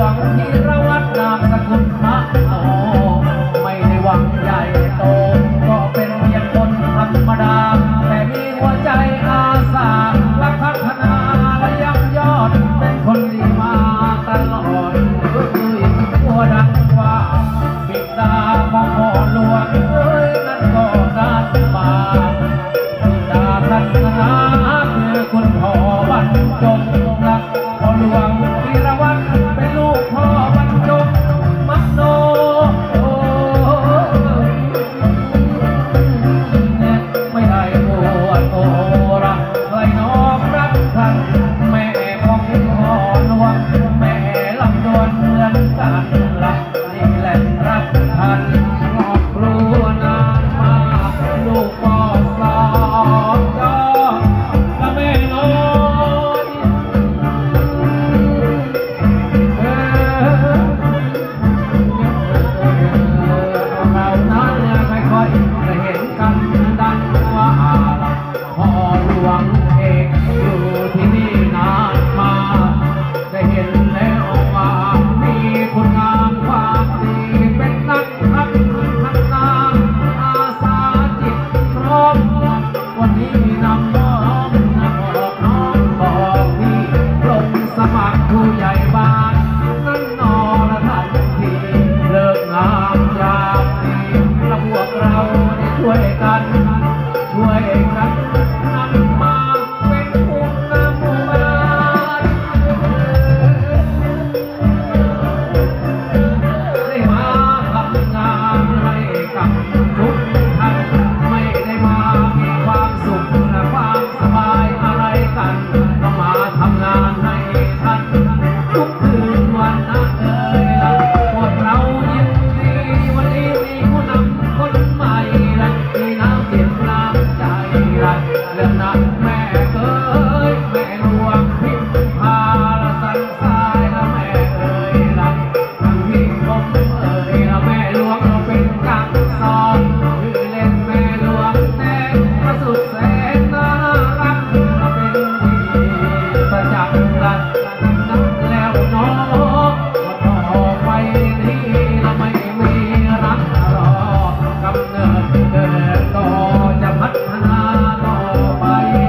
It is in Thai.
วงธีรวัตรนามสกุลพระโตไม่ได้วังใหญ่โต ก็เป็นเพียงคนธรรมดา แต่มีหัวใจอาสาและพัฒนาแยับยอด เป็นคนดีมาตลอดเอ้ยหัวดังว่าบิดาของพ่อหลวงเอ้ยนั่นก็การมาบิดาพัฒนาคือคุณอบรรจงรัก ด้วยกัน no, no.